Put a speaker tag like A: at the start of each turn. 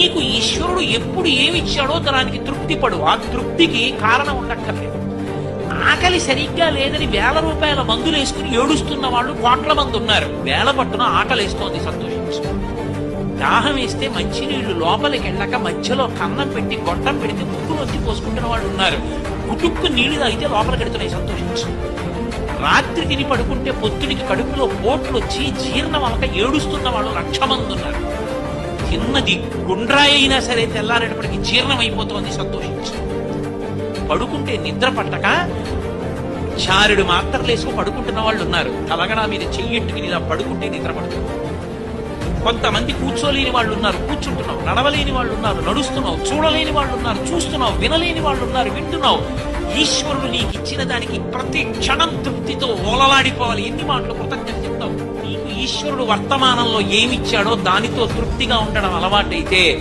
A: నీకు ఈశ్వరుడు ఎప్పుడు ఏమిచ్చాడో దానికి తృప్తి పడు. ఆ తృప్తికి కారణం ఉండక్కర్లేదు. ఆకలి సరిగ్గా లేదని వేల రూపాయల మందులు వేసుకుని ఏడుస్తున్న వాళ్ళు కోట్ల మంది ఉన్నారు. వేల పట్టున ఆకలి వేస్తోంది సంతోషించు. దాహం వేస్తే మంచినీళ్ళు లోపలికి వెళ్ళక మధ్యలో కన్నం పెట్టి గొట్టం పెడితే ముక్కు వచ్చి పోసుకుంటున్న వాళ్ళు ఉన్నారు. కుటుక్కు నీళ్ళు తాగితే లోపలికి వెడుతున్నాయి సంతోషించు. రాత్రి తిని పడుకుంటే పొత్తుడికి కడుపులో పోట్లు వచ్చి జీర్ణం అవక ఏడుస్తున్న వాళ్ళు లక్ష మంది ఉన్నారు. చిన్నది గుండ్రాయి అయినా సరే తెల్లారేటప్పటికి జీర్ణం అయిపోతుంది సంతోషించు. పడుకుంటే నిద్ర పట్టక చారుడు మాత్రం వేసుకు పడుకుంటున్న వాళ్ళు ఉన్నారు తలగడా మీద చెయ్యెట్టుకుని ఇలా పడుకుంటే నిద్ర పడుతుంది కొంతమంది కూర్చోలేని వాళ్ళు ఉన్నారు కూర్చుంటున్నావు నడవలేని వాళ్ళు ఉన్నారు నడుస్తున్నావు చూడలేని వాళ్ళు ఉన్నారు చూస్తున్నావు వినలేని వాళ్ళు ఉన్నారు వింటున్నావు. ఈశ్వరుడు నీకు ఇచ్చిన దానికి ప్రతి క్షణం తృప్తితో ఓలలాడిపోవాలి. ఎన్ని మాటలు కృతజ్ఞత చెప్తావు? నీకు ఈశ్వరుడు వర్తమానంలో ఏమిచ్చాడో దానితో తృప్తిగా ఉండడం అలవాటైతే